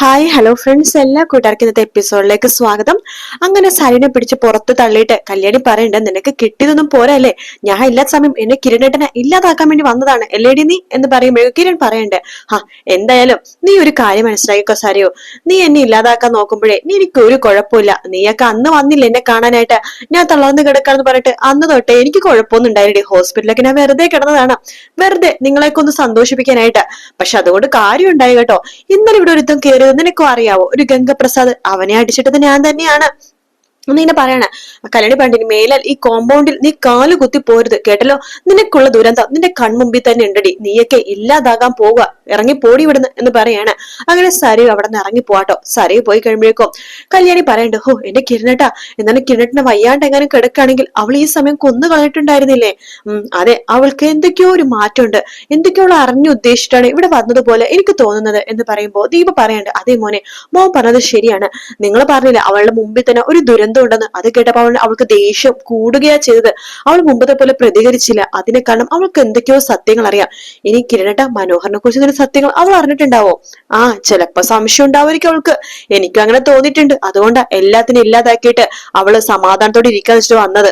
Hi hello friends എല്ലാ കൂട്ടുകാർക്കും ഇന്നത്തെ എപ്പിസോഡിലേക്ക് സ്വാഗതം. അങ്ങനെ സരിനെ പിടിച്ച് പുറത്ത് തള്ളിയിട്ട് കല്യാണി പറയണ്ട നിനക്ക് കിട്ടിയതൊന്നും പോരല്ലേ ഞാൻ ഇല്ലാത്ത സമയം എന്നെ കിരണേട്ടനെ ഇല്ലാതാക്കാൻ വേണ്ടി വന്നതാണ്. എല്ലേടി നീ എന്ന് പറയുമ്പോഴേക്കും കിരൺ പറയണ്ടേ. ഹാ എന്തായാലും നീ ഒരു കാര്യം മനസ്സിലാക്കിക്കോ സരിയോ. നീ എന്നെ ഇല്ലാതാക്കാൻ നോക്കുമ്പോഴേ നീ എനിക്ക് ഒരു കുഴപ്പമില്ല. നീയൊക്കെ അന്ന് വന്നില്ല എന്നെ കാണാനായിട്ട്? ഞാൻ തളർന്ന് കിടക്കാന്ന് പറഞ്ഞിട്ട് അന്ന് തൊട്ടേ എനിക്ക് കുഴപ്പമൊന്നും ഉണ്ടായിരുന്നു ഹോസ്പിറ്റലിലൊക്കെ ഞാൻ വെറുതെ കിടന്നതാണ്. വെറുതെ നിങ്ങളെയൊക്കെ ഒന്ന് സന്തോഷിപ്പിക്കാനായിട്ട്. പക്ഷെ അതുകൊണ്ട് കാര്യം ഉണ്ടായി കേട്ടോ. ഇന്നലെ ഇവിടെ ഒരുത്തം കയറിയത് നിനക്കും അറിയാവോ? ഒരു ഗംഗപ്രസാദ് അവനെ അടിച്ചിട്ടത് ഞാൻ തന്നെയാണ്. എന്നിങ്ങനെ പറയണ കല്യാണി പണ്ടിന് മേലാൽ ഈ കോമ്പൗണ്ടിൽ നീ കാൽ കുത്തി പോരുത് കേട്ടല്ലോ? നിനക്കുള്ള ദുരന്തം നിന്റെ കൺമുമ്പിൽ തന്നെ ഉണ്ടടി. നീയൊക്കെ ഇല്ലാതാകാൻ പോവുക. ഇറങ്ങി പോടി ഇവിടുന്ന് എന്ന് പറയാണ്. അങ്ങനെ സരയു അവിടെ നിന്ന് ഇറങ്ങി പോവാട്ടോ. സരയു പോയി കഴിയുമ്പോഴേക്കും കല്യാണി പറയണ്ട് ഹോ എന്റെ കിരണട്ടാ എന്നാലും കിരണട്ടിനെ വയ്യാണ്ട് എങ്ങനെ കിടക്കുകയാണെങ്കിൽ അവൾ ഈ സമയം കൊന്നു കളഞ്ഞിട്ടുണ്ടായിരുന്നില്ലേ? ഉം അതെ അവൾക്ക് എന്തൊക്കെയോ ഒരു മാറ്റമുണ്ട്. എന്തൊക്കെയോ അവൾ അറിഞ്ഞു ഉദ്ദേശിച്ചിട്ടാണ് ഇവിടെ വന്നതുപോലെ എനിക്ക് തോന്നുന്നത് എന്ന് പറയുമ്പോൾ ദീപ പറയണ്ട് അതേ മോനെ മോൻ പറഞ്ഞത് ശരിയാണ്. നിങ്ങൾ പറഞ്ഞില്ല അവളുടെ മുമ്പിൽ തന്നെ ഒരു ദുരന്തം ഉണ്ടെന്ന് അത് കേട്ടപ്പോൾ അവൾ അവൾക്ക് ദേഷ്യം കൂടുകയാ ചെയ്തത്. അവൾ മുമ്പത്തെ പോലെ പ്രതികരിച്ചില്ല. അതിനെ കാരണം അവൾക്ക് എന്തൊക്കെയോ സത്യങ്ങൾ അറിയാം. ഇനി കിരണട്ട മനോഹറിനെ കുറിച്ച് തന്നെ സത്യങ്ങൾ അവൾ അറിഞ്ഞിട്ടുണ്ടാവോ? ആ ചിലപ്പോ സംശയം ഉണ്ടാവുമായിരിക്കും അവൾക്ക്. എനിക്കും അങ്ങനെ തോന്നിയിട്ടുണ്ട്. അതുകൊണ്ട് എല്ലാത്തിനും ഇല്ലാതാക്കിയിട്ട് അവൾ സമാധാനത്തോടെ ഇരിക്കാൻ വെച്ചിട്ട് വന്നത്.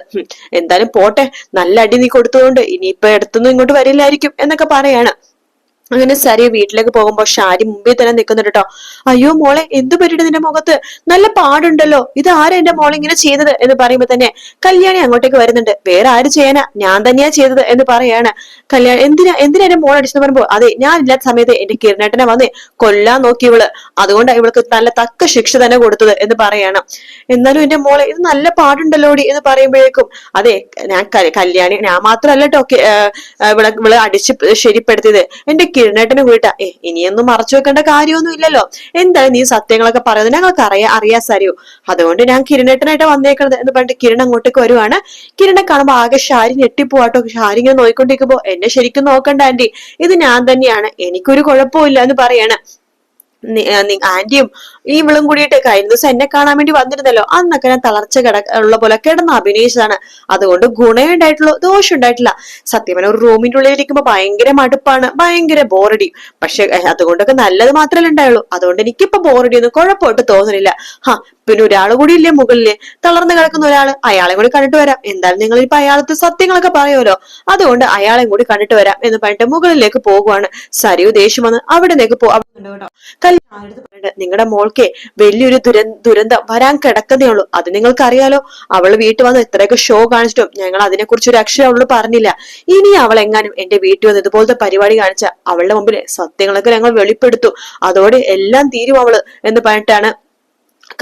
എന്തായാലും പോട്ടെ. നല്ല അടി നീ കൊടുത്തതുകൊണ്ട് ഇനിയിപ്പോ എടുത്തുനിന്ന് ഇങ്ങോട്ട് വരില്ലായിരിക്കും എന്നൊക്കെ പറയാണ്. അങ്ങനെ സരി വീട്ടിലേക്ക് പോകുമ്പോ ഷാരി മുമ്പിൽ തന്നെ നിൽക്കുന്നുണ്ട് കേട്ടോ അയ്യോ മോളെ എന്ത് പറ്റിയിട്ട് നിന്റെ മുഖത്ത്? നല്ല പാടുണ്ടല്ലോ. ഇത് ആരാ എന്റെ മോളെ ഇങ്ങനെ ചെയ്തത് എന്ന് പറയുമ്പോ തന്നെ കല്യാണി അങ്ങോട്ടേക്ക് വരുന്നുണ്ട്. വേറെ ആര് ചെയ്യാനാ. ഞാൻ തന്നെയാ ചെയ്തത് എന്ന് പറയാണ്. കല്യാണി എന്തിനാ എന്തിനാ എന്റെ മോളെ അടിച്ചെന്ന് പറയുമ്പോ അതെ ഞാൻ ഇല്ലാത്ത സമയത്ത് എന്റെ കിരണേട്ടനെ വന്ന് കൊല്ലാൻ നോക്കി ഇവൾ. അതുകൊണ്ടാണ് ഇവൾക്ക് നല്ല തക്ക ശിക്ഷ തന്നെ കൊടുത്തത് എന്ന് പറയാണ്. എന്നാലും എന്റെ മോളെ ഇത് നല്ല പാടുണ്ടല്ലോടി എന്ന് പറയുമ്പോഴേക്കും അതെ ഞാൻ കല്യാണി ഞാൻ മാത്രമല്ല കേട്ടോ ഇവിടെ ഇവൾ അടിച്ച് ശരിപ്പെടുത്തിയത്. എന്റെ കിരണേട്ടന് വീട്ടാ ഏ ഇനിയൊന്നും മറച്ചു വെക്കേണ്ട കാര്യമൊന്നും ഇല്ലല്ലോ. എന്തായാലും നീ സത്യങ്ങളൊക്കെ പറയുന്നത് ഞങ്ങൾക്ക് അറിയാ അറിയാ സരിയോ അതുകൊണ്ട് ഞാൻ കിരണേട്ടനായിട്ട് വന്നേക്കണത് എന്ന് പറഞ്ഞിട്ട് കിരൺ അങ്ങോട്ടേക്ക് വരുവാണ്. കിരണെ കാണുമ്പോ ആകെ ഷാരി ഞെട്ടിപ്പോട്ടോ ഷാരി ഇങ്ങനെ നോയിക്കൊണ്ടിരിക്കുമ്പോ എന്നെ ശരിക്കും നോക്കണ്ട ആന്റി. ഇത് ഞാൻ തന്നെയാണ്. എനിക്കൊരു കുഴപ്പമില്ല എന്ന് പറയാണ്. ആന്റിയും ഈ ഇവളും കൂടിയിട്ടൊക്കെ കഴിഞ്ഞ ദിവസം എന്നെ കാണാൻ വേണ്ടി വന്നിരുന്നല്ലോ. അന്നൊക്കെ ഞാൻ തളർച്ച കിട ഉള്ള പോലെ കിടന്ന് അഭിനയിച്ചതാണ്. അതുകൊണ്ട് ഗുണേ ഉണ്ടായിട്ടുള്ളൂ ദോഷം ഉണ്ടായിട്ടില്ല. സത്യം പറഞ്ഞാൽ ഒരു റൂമിന്റെ ഉള്ളിൽ ഇരിക്കുമ്പോ ഭയങ്കര മടുപ്പാണ് ഭയങ്കര ബോറടി പക്ഷെ അതുകൊണ്ടൊക്കെ നല്ലത് മാത്രമല്ല ഉണ്ടായുള്ളൂ. അതുകൊണ്ട് എനിക്കിപ്പോ ബോറടി ഒന്നും കുഴപ്പമായിട്ട് തോന്നുന്നില്ല. ഹാ പിന്നെ ഒരാൾ കൂടി ഇല്ലേ മുകളിൽ? തളർന്നു കിടക്കുന്ന ഒരാൾ അയാളെ കൂടി കണ്ടിട്ട് വരാം. എന്തായാലും നിങ്ങൾ ഇപ്പൊ അയാളത്തെ സത്യങ്ങളൊക്കെ പറയുമല്ലോ. അതുകൊണ്ട് അയാളെ കൂടി കണ്ടിട്ട് വരാം എന്ന് പറഞ്ഞിട്ട് മുകളിലേക്ക് പോകുവാണ്. സരിയു ദേഷ്യം വന്ന് അവിടെ നിന്നേക്ക് പോ കല്യാണം നിങ്ങളുടെ മോൾക്ക് വലിയൊരു ദുര ദുരന്തം വരാൻ കിടക്കുന്നേ ഉള്ളൂ. അത് നിങ്ങൾക്ക് അറിയാലോ അവൾ വീട്ടിൽ വന്ന് ഇത്രയൊക്കെ ഷോ കാണിച്ചിട്ടും ഞങ്ങൾ അതിനെക്കുറിച്ച് ഒരു അക്ഷരം അവളോട് പറഞ്ഞില്ല. ഇനി അവൾ എങ്ങാനും എന്റെ വീട്ടിൽ വന്ന് ഇതുപോലത്തെ പരിപാടി കാണിച്ച അവളുടെ മുമ്പിൽ സത്യങ്ങളൊക്കെ ഞങ്ങൾ വെളിപ്പെടുത്തും. അതോടെ എല്ലാം തീരും അവൾ എന്ന് പറഞ്ഞിട്ടാണ്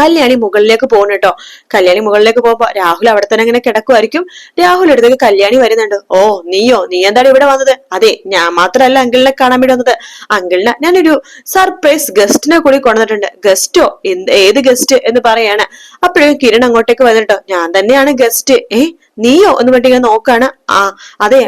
കല്യാണി മുകളിലേക്ക് പോകണം കേട്ടോ. കല്യാണി മുകളിലേക്ക് പോകുമ്പോ രാഹുൽ അവിടെ തന്നെ ഇങ്ങനെ കിടക്കുമായിരിക്കും രാഹുൽ അടുത്തേക്ക് കല്യാണി വരുന്നുണ്ട്. ഓ നീയോ? നീ എന്താണ് ഇവിടെ വന്നത്? അതെ ഞാൻ മാത്രമല്ല അങ്കിളിനെ കാണാൻ വേണ്ടി വന്നത്. അങ്കിളിനെ ഞാനൊരു സർപ്രൈസ് ഗസ്റ്റിനെ കൂടി കൊണ്ടുവന്നിട്ടുണ്ട്. ഗസ്റ്റോ എന്ത് ഏത് ഗസ്റ്റ് എന്ന് പറയാണ്. അപ്പോഴേക്കും കിരൺ അങ്ങോട്ടേക്ക് വന്നിട്ടോ. ഞാൻ തന്നെയാണ് ഗസ്റ്റ് ഏ നീയോ? എന്ന് പറഞ്ഞിട്ട് ഇങ്ങനെ നോക്കാണ്. ആ അതെ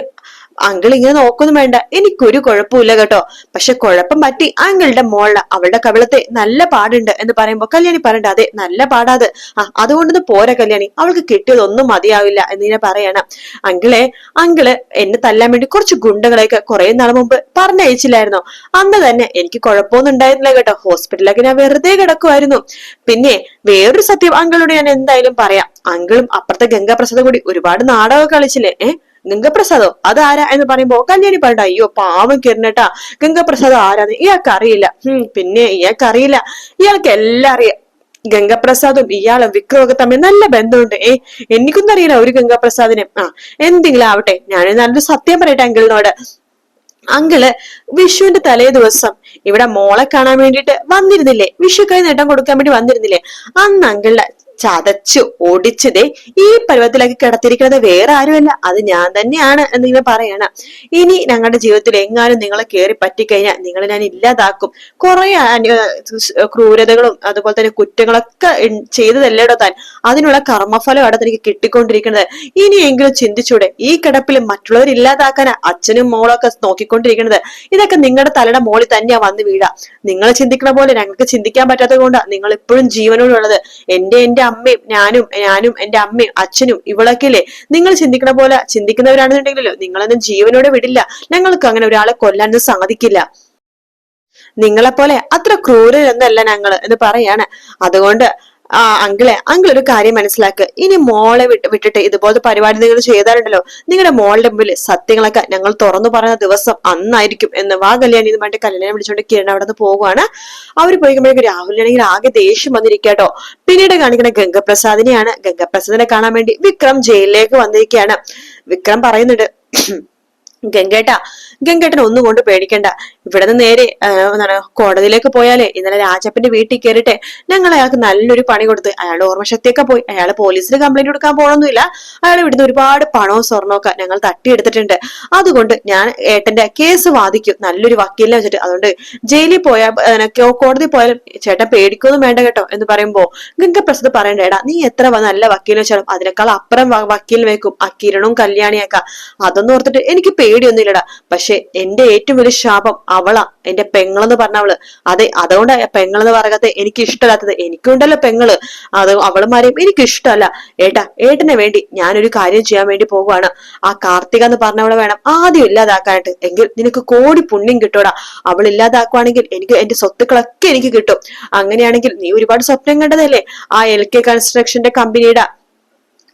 അങ്കിൾ ഇങ്ങനെ നോക്കൊന്നും വേണ്ട. എനിക്കൊരു കുഴപ്പമില്ല കേട്ടോ. പക്ഷെ കുഴപ്പം പറ്റി അങ്കിളുടെ മോൾ അവളുടെ കവിളത്തെ നല്ല പാടുണ്ട് എന്ന് പറയുമ്പോ കല്യാണി പറയണ്ട അതെ നല്ല പാടാത് ആ അതുകൊണ്ടൊന്നും പോരാ കല്യാണി. അവൾക്ക് കിട്ടിയതൊന്നും മതിയാവില്ല എന്ന് ഇങ്ങനെ പറയണം. അങ്കിളെ അങ്കിൾ എന്നെ തല്ലാൻ വേണ്ടി കുറച്ച് ഗുണ്ടകളെയൊക്കെ കുറെ നാൾ മുമ്പ് പറഞ്ഞയച്ചില്ലായിരുന്നോ? അന്ന് തന്നെ എനിക്ക് കുഴപ്പമൊന്നും ഉണ്ടായിരുന്നില്ല കേട്ടോ. ഹോസ്പിറ്റലിലൊക്കെ ഞാൻ വെറുതെ കിടക്കുമായിരുന്നു പിന്നെ വേറൊരു സത്യം അങ്കിളോട് ഞാൻ എന്തായാലും പറയാം. അങ്കിളും അപ്പുറത്തെ ഗംഗാപ്രസാദും കൂടി ഒരുപാട് നാടകം കളിച്ചില്ലേ ഏഹ് ഗംഗപ്രസാദോ? ആരാ എന്ന് പറയുമ്പോ കല്യാണി പറഞ്ഞ അയ്യോ പാവം കിരണേട്ടാ ഗംഗപ്രസാദോ ആരാന്ന്? ഇയാൾക്ക് അറിയില്ല. ഹും പിന്നെ ഇയാൾക്ക് അറിയില്ല. ഇയാൾക്ക് എല്ലാം അറിയാം. ഗംഗപ്രസാദും ഇയാളും വിക്രമൊക്കെ തമ്മിൽ നല്ല ബന്ധമുണ്ട്. ഏ എനിക്കൊന്നും അറിയില്ല ഒരു ഗംഗപ്രസാദിനെ. ആ എന്തെങ്കിലും ആവട്ടെ. ഞാൻ നല്ലൊരു സത്യം പറയട്ടെ അങ്കിളിനോട്. അങ്കിൾ വിഷുവിന്റെ തലേ ദിവസം ഇവിടെ മോളെ കാണാൻ വേണ്ടിയിട്ട് വന്നിരുന്നില്ലേ? വിഷു കൈ നേട്ടം കൊടുക്കാൻ വേണ്ടി വന്നിരുന്നില്ലേ? അന്ന് അങ്കിളിനെ ചതച്ചു ഓടിച്ചതേ ഈ പരുവത്തിലാക്കി കിടത്തിരിക്കുന്നത് വേറെ ആരുമല്ല അത് ഞാൻ തന്നെയാണ് എന്നിങ്ങനെ പറയണം. ഇനി ഞങ്ങളുടെ ജീവിതത്തിൽ എങ്ങാനും നിങ്ങളെ കയറി പറ്റിക്കഴിഞ്ഞാൽ നിങ്ങളെ ഞാൻ ഇല്ലാതാക്കും. കുറെ ക്രൂരതകളും അതുപോലെ തന്നെ കുറ്റങ്ങളൊക്കെ ചെയ്തതല്ലേടോ താൻ? അതിനുള്ള കർമ്മഫലം അവിടെ തനിക്ക് കിട്ടിക്കൊണ്ടിരിക്കുന്നത്. ഇനിയെങ്കിലും ചിന്തിച്ചൂടെ ഈ കിടപ്പിൽ മറ്റുള്ളവർ ഇല്ലാതാക്കാനാ അച്ഛനും മോളൊക്കെ നോക്കിക്കൊണ്ടിരിക്കുന്നത്. ഇതൊക്കെ നിങ്ങളുടെ തലയുടെ മോളിൽ തന്നെയാ വന്ന് വീഴാ. നിങ്ങൾ ചിന്തിക്കുന്ന പോലെ ഞങ്ങൾക്ക് ചിന്തിക്കാൻ പറ്റാത്തത് കൊണ്ടാണ് നിങ്ങൾ ഇപ്പോഴും ജീവനോടുള്ളത്. എന്റെ എന്റെ അമ്മയും ഞാനും ഞാനും എന്റെ അമ്മയും അച്ഛനും ഇവളൊക്കെ നിങ്ങൾ ചിന്തിക്കണ പോലെ ചിന്തിക്കുന്നവരാണെന്നുണ്ടെങ്കിലോ നിങ്ങളൊന്നും ജീവനോടെ വിടില്ല. ഞങ്ങൾക്ക് അങ്ങനെ ഒരാളെ കൊല്ലാനൊന്നും സാധിക്കില്ല നിങ്ങളെപ്പോലെ അത്ര ക്രൂരരൊന്നല്ല ഞങ്ങൾ എന്ന് പറയാണ്. അതുകൊണ്ട് ആ അങ്കിളെ അങ്കിൾ ഒരു കാര്യം മനസ്സിലാക്കുക ഇനി മോളെ വിട്ട് വിട്ടിട്ട് ഇതുപോലത്തെ പരിപാടി നിങ്ങൾ ചെയ്താലുണ്ടല്ലോ നിങ്ങളുടെ മോളുടെ മുമ്പിൽ സത്യങ്ങളൊക്കെ ഞങ്ങൾ തുറന്നു പറഞ്ഞ ദിവസം അന്നായിരിക്കും എന്ന് വാ കല്യാണി പറഞ്ഞിട്ട് കല്യാണം വിളിച്ചുകൊണ്ട് കിരൺ അവിടെ നിന്ന് പോകുവാണ് അവർ പോയിക്കുമ്പോഴേക്കും രാഹുലിനാണെങ്കിൽ ആകെ ദേഷ്യം വന്നിരിക്കാട്ടോ പിന്നീട് കാണിക്കുന്ന ഗംഗപ്രസാദിനെയാണ് ഗംഗപ്രസാദിനെ കാണാൻ വേണ്ടി വിക്രം ജയിലിലേക്ക് വന്നിരിക്കുകയാണ് വിക്രം പറയുന്നുണ്ട് ഗംഗേട്ട ഗംഗേട്ടൻ ഒന്നും കൊണ്ട് പേടിക്കണ്ട. ഇവിടെ നിന്ന് നേരെ എന്താണ് കോടതിയിലേക്ക് പോയാലേ ഇന്നലെ രാജപ്പന്റെ വീട്ടിൽ കയറിട്ടെ ഞങ്ങൾ അയാൾക്ക് നല്ലൊരു പണി കൊടുത്ത്. അയാളുടെ ഓർമ്മശക്തിയൊക്കെ പോയി. അയാൾ പോലീസിൽ കംപ്ലൈന്റ് കൊടുക്കാൻ പോകണമെന്നില്ല അയാൾ ഇവിടുന്ന് ഒരുപാട് പണവും സ്വർണമൊക്കെ ഞങ്ങൾ തട്ടിയെടുത്തിട്ടുണ്ട്. അതുകൊണ്ട് ഞാൻ ഏട്ടന്റെ കേസ് വാദിക്കും. നല്ലൊരു വക്കീലിനെ വെച്ചിട്ട്. അതുകൊണ്ട് ജയിലിൽ പോയാൽ കോടതി പോയാലും ചേട്ടൻ പേടിക്കൊന്നും വേണ്ട കേട്ടോ എന്ന് പറയുമ്പോ ഗംഗപ്രസാദ് പറയണ്ട എടാ നീ എത്ര നല്ല വക്കീലിനെ വെച്ചാലും അതിനേക്കാൾ അപ്പുറം വക്കീൽ വെക്കും. അക്കിരണവും കിരണവും കല്യാണിയൊക്കെ അതൊന്നും ഓർത്തിട്ട് എനിക്ക് പേടിയൊന്നുമില്ലടാ. പക്ഷെ എന്റെ ഏറ്റവും വലിയ ശാപം അവളാ എന്റെ പെങ്ങളെന്ന് പറഞ്ഞവൾ. അതെ അതുകൊണ്ട് പെങ്ങളെന്ന് പറയാത്ത എനിക്ക് ഇഷ്ടമല്ലാത്തത് എനിക്കുണ്ടല്ലോ പെങ്ങൾ. അത് അവളുമാരെയും എനിക്ക് ഇഷ്ടമല്ല ഏട്ടാ ഏട്ടനെ വേണ്ടി ഞാനൊരു കാര്യം ചെയ്യാൻ വേണ്ടി പോവുകയാണ്. ആ കാർത്തിക എന്ന് പറഞ്ഞവളെ വേണം ആദ്യം ഇല്ലാതാക്കാനായിട്ട്. എങ്കിൽ നിനക്ക് കോടി പുണ്യം കിട്ടൂടാ. അവൾ ഇല്ലാതാക്കുവാണെങ്കിൽ എനിക്ക് എന്റെ സ്വത്തുക്കളൊക്കെ എനിക്ക് കിട്ടും. അങ്ങനെയാണെങ്കിൽ നീ ഒരുപാട് സ്വപ്നം കണ്ടതല്ലേ? ആ എൽ കെ കൺസ്ട്രക്ഷന്റെ കമ്പനിയുടെ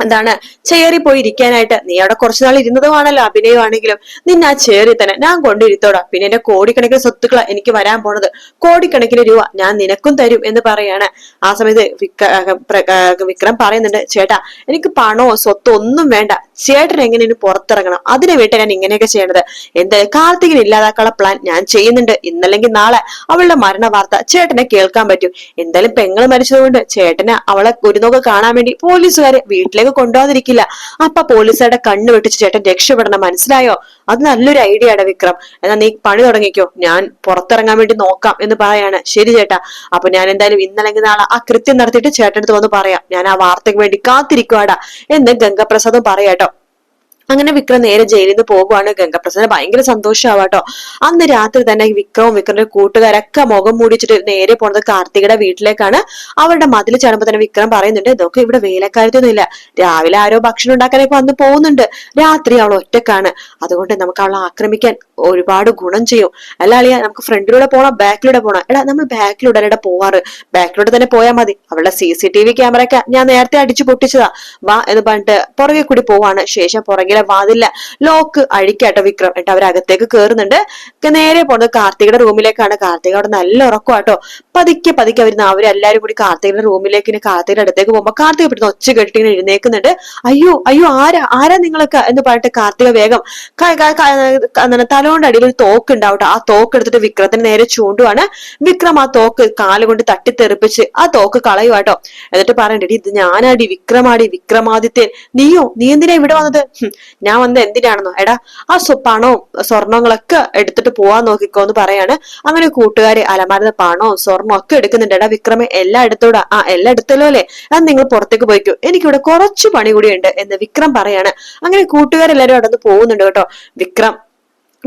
എന്താണ് ചേറി പോയി ഇരിക്കാനായിട്ട് നീ അവിടെ കുറച്ചു നാൾ ഇരുന്നതുമാണല്ലോ അഭിനയമാണെങ്കിലും. നിന്നെ ആ ചേറി തന്നെ ഞാൻ കൊണ്ടിരുത്തോടാ പിന്നെ എന്റെ കോടിക്കണക്കിന് സ്വത്തുക്കളാ എനിക്ക് വരാൻ പോണത്. കോടിക്കണക്കിന് രൂപ ഞാൻ നിനക്കും തരും എന്ന് പറയാണ്. ആ സമയത്ത് വിക്ര- പറയുന്നുണ്ട് ചേട്ടാ എനിക്ക് പണോ സ്വത്തോ ഒന്നും വേണ്ട. ചേട്ടൻ എങ്ങനെ പുറത്തിറങ്ങണം? അതിനു വേണ്ടി ഞാൻ ഇങ്ങനെയൊക്കെ ചെയ്യണത്. എന്തായാലും കാർത്തികിന് ഇല്ലാതാക്കാനുള്ള പ്ലാൻ ഞാൻ ചെയ്യുന്നുണ്ട്. ഇന്നല്ലെങ്കിൽ നാളെ അവളുടെ മരണ വാർത്ത ചേട്ടനെ കേൾക്കാൻ പറ്റും. എന്തായാലും പെങ്ങൾ മരിച്ചതുകൊണ്ട് ചേട്ടനെ അവളെ ഒരു കാണാൻ വേണ്ടി പോലീസുകാരെ വീട്ടിലേക്ക് കൊണ്ടുപോകാതിരിക്കില്ല അപ്പൊ പോലീസുകാരുടെ കണ്ണ് വെട്ടിച്ച് ചേട്ടൻ രക്ഷപ്പെടണം. മനസ്സിലായോ? അത് നല്ലൊരു ഐഡിയ ആണ് വിക്രം. എന്നാ നീ പണി തുടങ്ങിക്കോ. ഞാൻ പുറത്തിറങ്ങാൻ വേണ്ടി നോക്കാം എന്ന് പറയാണ്. ശരി ചേട്ടാ. അപ്പൊ ഞാൻ എന്തായാലും ഇന്നല്ലെങ്കിൽ നാളെ ആ കൃത്യം നടത്തിയിട്ട് ചേട്ടനടുത്ത് വന്ന് പറയാം. ഞാൻ ആ വാർത്തയ്ക്ക് വേണ്ടി കാത്തിരിക്കുവാടാ. എന്ന് ഗംഗപ്രസാദും പറയാട്ടോ. അങ്ങനെ വിക്രം നേരെ ജയിലിൽ നിന്ന് പോകുവാണ് ഗംഗപ്രസാദിന് ഭയങ്കര സന്തോഷമാവാട്ടോ അന്ന് രാത്രി തന്നെ വിക്രവും വിക്രമിന്റെ കൂട്ടുകാരൊക്കെ മുഖം മൂടിച്ചിട്ട് നേരെ പോണത് കാർത്തികയുടെ വീട്ടിലേക്കാണ്. അവരുടെ മതിൽ ചാടുമ്പോ തന്നെ വിക്രം പറയുന്നുണ്ട് ഇതൊക്കെ ഇവിടെ വേലക്കാരത്തൊന്നും ഇല്ല രാവിലെ ആരോ ഭക്ഷണം ഉണ്ടാക്കാനൊക്കെ വന്ന് പോകുന്നുണ്ട്. രാത്രി അവൾ ഒറ്റക്കാണ്. അതുകൊണ്ട് നമുക്ക് അവളെ ആക്രമിക്കാൻ ഒരുപാട് ഗുണം ചെയ്യും. അല്ല അളിയ നമുക്ക് ഫ്രണ്ടിലൂടെ പോകണം ബാക്കിലൂടെ പോണോ. എടാ നമ്മൾ ബാക്കിലൂടെ എടാ പോവാറ്? ബാക്കിലൂടെ തന്നെ പോയാൽ മതി. അവളുടെ സി സി ടി വി ക്യാമറയൊക്കെ ഞാൻ നേരത്തെ അടിച്ചു പൊട്ടിച്ചതാ. വാ എന്ന് പറഞ്ഞിട്ട് പുറകെ കൂടി പോവാണ്. ശേഷം പുറകിലെ വാതില്ല ലോക്ക് അഴിക്കാട്ടോ വിക്രം. എന്നിട്ട് അവരകത്തേക്ക് കയറുന്നുണ്ട് നേരെ പോണത് കാർത്തികയുടെ റൂമിലേക്കാണ് കാർത്തിക അവിടെ നല്ല ഉറക്കമാട്ടോ പതുക്കെ പതുക്കെ അവർ അവരെല്ലാരും കൂടി കാർത്തികയുടെ റൂമിലേക്ക് ഇനി കാർത്തികയുടെ അടുത്തേക്ക് പോകുമ്പോ കാർത്തിക പെട്ടെന്ന് ഒച്ച കെട്ടി ഇങ്ങനെ എഴുന്നേക്കുന്നുണ്ട്. അയ്യോ അയ്യോ ആരാ ആരാ നിങ്ങളൊക്കെ എന്ന് പറഞ്ഞിട്ട് കാർത്തിക വേഗം തലോണ്ട് അടിയിൽ ഒരു തോക്ക് ഉണ്ടാവട്ടെ. ആ തോക്ക് എടുത്തിട്ട് വിക്രത്തിന് നേരെ ചൂണ്ടുവാണ്. വിക്രം ആ തോക്ക് കാലുകൊണ്ട് തട്ടിത്തെറിപ്പിച്ച് ആ തോക്ക് കളയുവാട്ടോ എന്നിട്ട് പറയണ്ടടി ഇത് ഞാനാടി വിക്രമാടി വിക്രമാദിത്യൻ. നീയോ? നീ എന്തിനാ ഇവിടെ വന്നത്? ഞാൻ വന്നത് എന്തിനാണെന്നോ. എടാ ആ പണവും സ്വർണങ്ങളൊക്കെ എടുത്തിട്ട് പോവാൻ നോക്കിക്കോ എന്ന് പറയാണ്. അങ്ങനെ കൂട്ടുകാരെ അലമാരുന്ന പണവും സ്വർണവും ഒക്കെ എടുക്കുന്നുണ്ട് എടാ വിക്രമെ. എല്ലാം എടുത്തോടാ ആ എല്ലാം എടുത്തല്ലോ അല്ലേ? അത് നിങ്ങൾ പുറത്തേക്ക് പോയിക്കോ. എനിക്കിവിടെ കുറച്ച് പണി കൂടിയുണ്ട് എന്ന് വിക്രം പറയാണ്. അങ്ങനെ കൂട്ടുകാരെല്ലാരും അവിടെ നിന്ന് പോകുന്നുണ്ട് കേട്ടോ. വിക്രം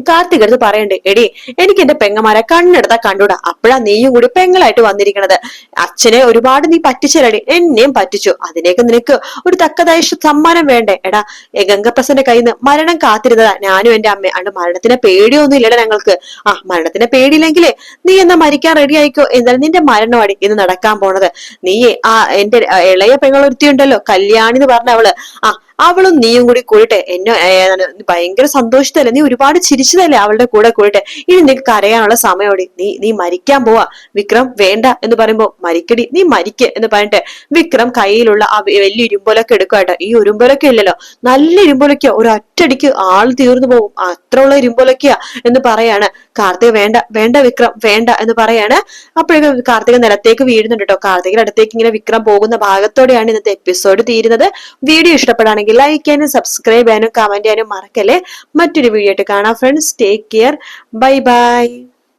കാർത്തിക് എടുത്ത് പറയണ്ട് എടി എനിക്ക് എന്റെ പെങ്ങമാരെ കണ്ണെടുത്താ കണ്ടുടാ. അപ്പോഴാ നീയും കൂടി പെങ്ങളായിട്ട് വന്നിരിക്കണത്. അച്ഛനെ ഒരുപാട് നീ പറ്റിച്ചരടി എന്നെയും പറ്റിച്ചു. അതിനേക്ക് നിനക്ക് ഒരു തക്കതായ സമ്മാനം വേണ്ടേ? എടാ ഗംഗപ്രസന്റെ കയ്യിൽ നിന്ന് മരണം കാത്തിരുന്നതാ ഞാനും എന്റെ അമ്മ അണ്ട് മരണത്തിന് പേടിയൊന്നും ഇല്ലടാ ഞങ്ങൾക്ക്. ആ മരണത്തിന് പേടിയില്ലെങ്കിലേ നീ എന്നാ മരിക്കാൻ റെഡി ആയിക്കോ? എന്നാലും നിന്റെ മരണമാടി ഇന്ന് നടക്കാൻ പോണത്. നീയേ ആ എന്റെ ഇളയ ഇളയ പെങ്ങളൊരുത്തിയുണ്ടല്ലോ കല്യാണി എന്ന് പറഞ്ഞ അവൾ ആ അവളും നീയും കൂടി കൂടിട്ടെ. എന്നെ ഭയങ്കര സന്തോഷത്തല്ലേ? നീ ഒരുപാട് ചിരിച്ചതല്ലേ അവളുടെ കൂടെ കൂടിട്ടെ? ഇനി നിനക്ക് കരയാനുള്ള സമയമോടി നീ നീ മരിക്കാൻ പോവാ. വിക്രം വേണ്ട എന്ന് പറയുമ്പോ മരിക്കടി നീ മരിക്ക എന്ന് പറഞ്ഞിട്ട് വിക്രം കയ്യിലുള്ള ആ വലിയ ഇരുമ്പോലൊക്കെ എടുക്കുവാട്ടോ ഈ ഉരുമ്പോലൊക്കെ ഇല്ലല്ലോ. നല്ല ഇരുമ്പോലൊക്കെയാ ഒരു ഒറ്റടിക്ക് ആൾ തീർന്നു പോകും. അത്ര ഉള്ള ഇരുമ്പോലൊക്കെയാ എന്ന് പറയാണ്. കാർത്തിക വേണ്ട വേണ്ട വിക്രം വേണ്ട എന്ന് പറയാണ്. അപ്പോഴേക്കും കാർത്തിക നിലത്തേക്ക് വീഴുന്നുണ്ട് കേട്ടോ. കാർത്തികയുടെ അടുത്തേക്ക് ഇങ്ങനെ വിക്രം പോകുന്ന ഭാഗത്തോടെയാണ് ഇന്നത്തെ എപ്പിസോഡ് തീരുന്നത്. വീഡിയോ ഇഷ്ടപ്പെടുകയാണെങ്കിൽ ലൈക്ക് ചെയ്യാനും സബ്സ്ക്രൈബ് ചെയ്യാനും കമന്റ് ചെയ്യാനും മറക്കല്ലേ. മറ്റൊരു വീഡിയോ ആയിട്ട് കാണാം friends take care bye bye